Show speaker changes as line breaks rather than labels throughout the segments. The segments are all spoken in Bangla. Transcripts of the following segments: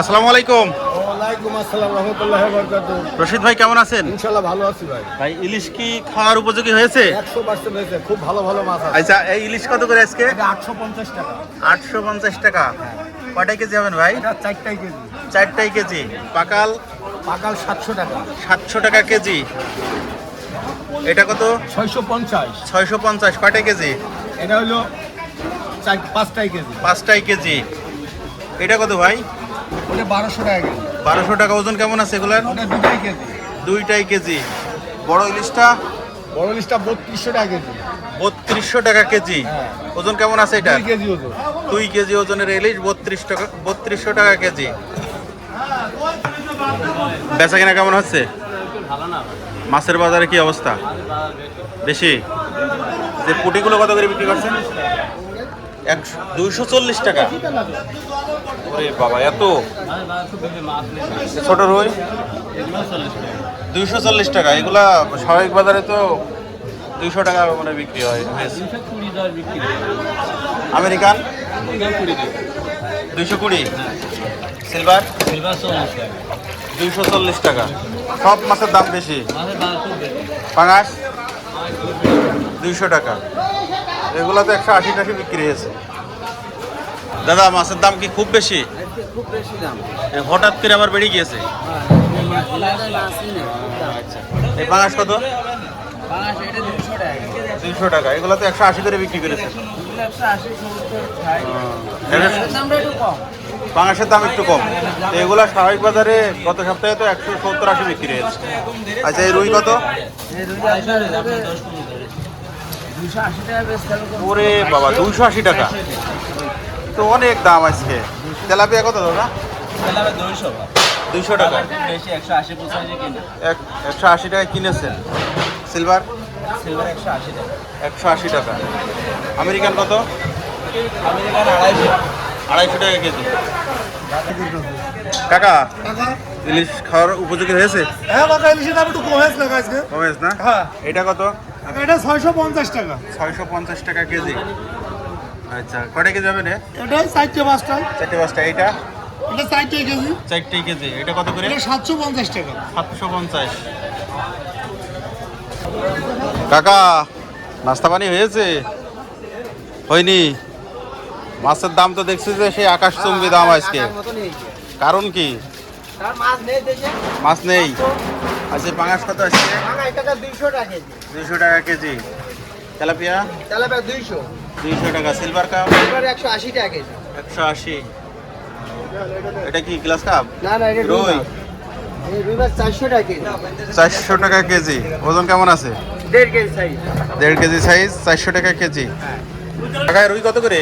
আসসালামু আলাইকুম।
ওয়ালাইকুম আসসালাম রহমতুল্লাহ বরকাত
রশিদ ভাই কেমন আছেন?
ইনশাল্লাহ ভালো আছি ভাই।
ভাই ইলিশ কি খাওয়ার উপযোগী হয়েছে?
একশো পার্সেন্ট হয়েছে খুব ভালো ভালো মাছ আছে।
আচ্ছা এই ইলিশ কত করে আজকে?
এটা আটশো পঞ্চাশ টাকা।
আটশো পঞ্চাশ টাকা। কয়টাই কেজি হবেন ভাই?
এটা চারটাই কেজি।
চারটাই কেজি। পাকাল?
পাকাল সাতশো টাকা।
সাতশো টাকা কেজি। এটা কত?
ছয়শো পঞ্চাশ।
ছয়শো পঞ্চাশ। কয়টাই কেজি?
এটা হলো চার পাঁচটাই কেজি।
পাঁচটাই কেজি। এটা কত ভাই?
ওটা বারোশো টাকা কেজি।
বারোশো টাকা ওজন কেমন আছে এগুলার?
ওটা দুটাই কেজি।
দুইটাই কেজি। বড় ইলিশটা?
বড় লিস্টটা বত্রিশশো টাকা কেজি।
বত্রিশশো টাকা কেজি।
হ্যাঁ।
ওজন কেমন আছে এটা?
দুই কেজি ওজন।
দুই কেজি ওজনের ইলিশ বত্রিশ টাকা বত্রিশশো টাকা কেজি। বেচা কিনা কেমন হচ্ছে? মাছের বাজারে কি অবস্থা? বেশি? যে পুটিগুলো কত করে বিক্রি করছেন? একশো, দুইশো চল্লিশ টাকা। ওরে বাবা, এত? ছোট রুই? দুইশো চল্লিশ টাকা। এগুলা স্বাভাবিক বাজারে তো দুইশো টাকা মানে বিক্রি হয় আমেরিকান? দুইশো কুড়ি। সিলভার? দুইশো চল্লিশ টাকা। সব মাছের দাম বেশি। পাঙাশ? দুইশো টাকা। এগুলো তো একশো আশি টাশি বিক্রি হয়েছে। দাদা মাছের দাম কি খুব বেশি?
খুব বেশি দাম।
হঠাৎ করে আবার বেড়ে গিয়েছে? এই পাঙাশ কত?
দুশো টাকা।
এগুলো তো একশো আশি করে বিক্রি করেছে। পাঙাশের দাম একটু কম। এগুলো স্বাভাবিক বাজারে গত সপ্তাহে তো একশো সত্তর আশি বিক্রি হয়েছে। আচ্ছা এই রুই কত? ওরে বাবা দুইশো আশি টাকা? তো অনেক দাম আজকে। তেলাপিয়া কত দাদা?
দুইশো
টাকা।
একশো আশি
এক একশো আশি টাকা কিনেছেন। সিলভার?
সিলভার একশো আশি টাকা।
আমেরিকান কত?
আমেরিকান আড়াইশো।
আড়াইশো টাকা কেজি। কাকা ইলিশ খাওয়ার উপযোগী হয়েছে?
হ্যাঁ বাকা ইলিশের দাম একটু কম হয়েছে না আজকে
কমেছ না?
হ্যাঁ।
এটা কত?
এটা ছয়শো পঞ্চাশ টাকা।
ছয়শো পঞ্চাশ টাকা কেজি। আচ্ছা কটা কেজি হবে রে
এটা চারটে পাঁচটা।
চারটে পাঁচটা এইটা?
এটা চারটে কেজি।
চারটেই কেজি এটা কত করে?
এটা সাতশো পঞ্চাশ টাকা।
সাতশো পঞ্চাশ। কাকা নাস্তা পানি হয়েছে? হয়নি। মাছের দাম তো দেখছি যে সেই আকাশ চুম্বি দাম আজকে। কারণ কি?
মাছ নেই।
আজকে পাঙাশ কত আসছে?
টাকা দুইশো টাকা কেজি।
দুইশো টাকা কেজি। তেলাপিয়া?
তাহলে দুইশো।
দুইশো টাকা। Silver cup?
এবার একশো আশি টাকা কেজি।
একশো আশি। এটা কি গ্লাস কাপ?
না না এটা
রুই
চারশো টাকা কেজি।
ওজন কেমন আছে?
দেড় কেজি সাইজ
দেড় কেজি সাইজ চারশো টাকা কেজি। টাকায় রুই কত করে?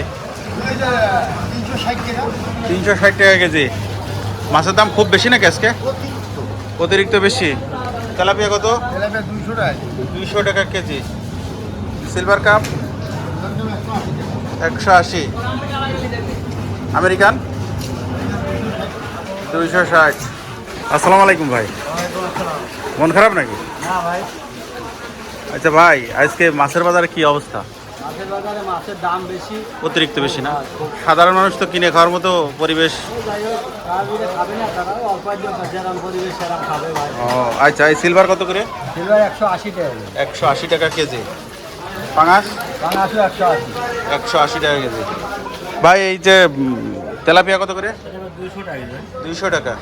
তিনশো ষাট টাকা।
কেজি। মাছের দাম খুব বেশি নাকি আজকে? অতিরিক্ত বেশি? তেলাপিয়া কত?
তেলাপিয়া দুইশো টাকা।
দুইশো টাকা কেজি। Silver cup? একশো আশি। আমেরিকান? দুইশো ষাট। আসসালামু আলাইকুম ভাই। মন খারাপ নাকি? আচ্ছা ভাই আজকে মাছের বাজারে কি অবস্থা?
মাছের বাজারে মাছের দাম বেশি।
অতিরিক্ত বেশি না? সাধারণ মানুষ তো কিনে খাওয়ার মতো পরিবেশ। ও আচ্ছা এই সিলভার কত করে?
সিলভার একশো আশি টাকা
একশো আশি টাকা কেজি। পাঙাশ?
একশো আশি।
একশো আশি টাকা কেজি। ভাই এই যে তেলাপিয়া কত করে?
দুইশো টাকা
দুইশো টাকা।